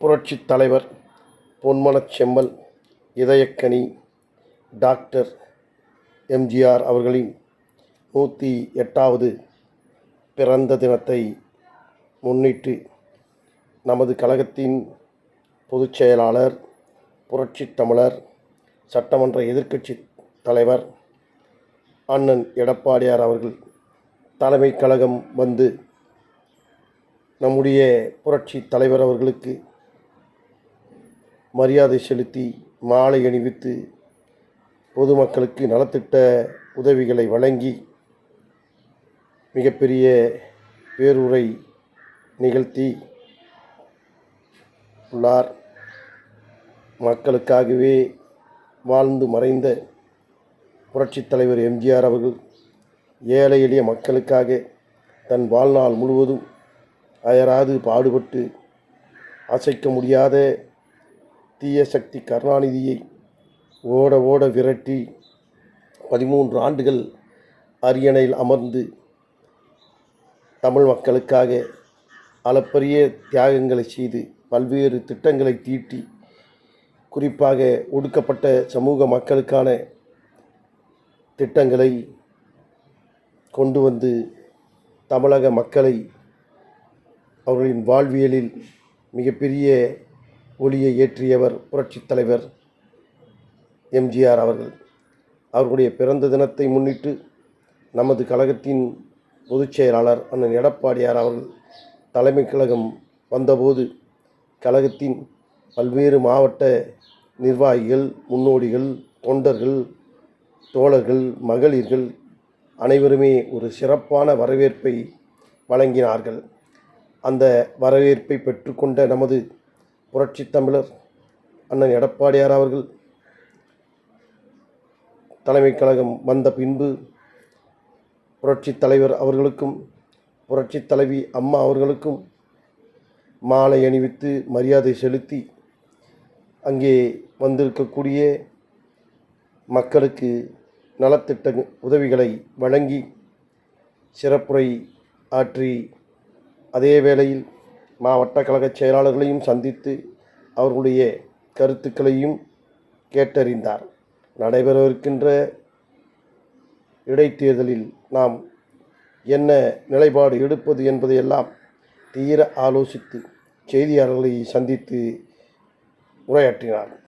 புரட்சித் தலைவர் பொன்மனச் செம்மல் இதயக்கனி டாக்டர் எம்ஜிஆர் அவர்களின் நூற்றி எட்டாவது பிறந்த தினத்தை முன்னிட்டு நமது கழகத்தின் பொதுச் செயலாளர் புரட்சித் தமிழர் சட்டமன்ற எதிர்க்கட்சி தலைவர் அண்ணன் எடப்பாடியார் அவர்கள் தலைமைக் கழகம் வந்து நம்முடைய புரட்சித் தலைவர் அவர்களுக்கு மரியாதை செலுத்தி மாலை அணிவித்து பொதுமக்களுக்கு நலத்திட்ட உதவிகளை வழங்கி மிகப்பெரிய பேருரை நிகழ்த்தி உள்ளார். மக்களுக்காகவே வாழ்ந்து மறைந்த புரட்சித் தலைவர் எம்ஜிஆர் அவர்கள் ஏழை எளிய மக்களுக்காக தன் வாழ்நாள் முழுவதும் அயராது பாடுபட்டு அசைக்க முடியாத தீய சக்தி கருணாநிதியை ஓட ஓட விரட்டி பதிமூன்று ஆண்டுகள் அரியணையில் அமர்ந்து தமிழ் மக்களுக்காக அளப்பரிய தியாகங்களை செய்து பல்வேறு திட்டங்களை தீட்டி குறிப்பாக ஒடுக்கப்பட்ட சமூக மக்களுக்கான திட்டங்களை கொண்டு வந்து தமிழக மக்களை அவர்களின் வாழ்வியலில் மிகப்பெரிய ஒளியை ஏற்றியவர் புரட்சித் தலைவர் எம்ஜிஆர் அவர்கள். அவர்களுடைய பிறந்த தினத்தை முன்னிட்டு நமது கழகத்தின் பொதுச் செயலாளர் அண்ணன் எடப்பாடியார் அவர்கள் தலைமை கழகம் வந்தபோது கழகத்தின் பல்வேறு மாவட்ட நிர்வாகிகள் முன்னோடிகள் தொண்டர்கள் தோழர்கள் மகளிர்கள் அனைவருமே ஒரு சிறப்பான வரவேற்பை வழங்கினார்கள். அந்த வரவேற்பை பெற்றுக்கொண்ட நமது புரட்சி தமிழர் அண்ணன் எடப்பாடியார் அவர்கள் தலைமைக் கழகம் வந்த பின்பு புரட்சித் தலைவர் அவர்களுக்கும் புரட்சி தலைவி அம்மா அவர்களுக்கும் மாலை அணிவித்து மரியாதை செலுத்தி அங்கே வந்திருக்கக்கூடிய மக்களுக்கு நலத்திட்ட உதவிகளை வழங்கி சிறப்புரை ஆற்றி அதே வேளையில் மாவட்ட கழகச் செயலாளர்களையும் சந்தித்து அவர்களுடைய கருத்துக்களையும் கேட்டறிந்தார். நடைபெறவிருக்கின்ற இடைத்தேர்தலில் நாம் என்ன நிலைப்பாடு எடுப்பது என்பதையெல்லாம் தீர ஆலோசித்து செய்தியாளர்களை சந்தித்து உரையாற்றினார்.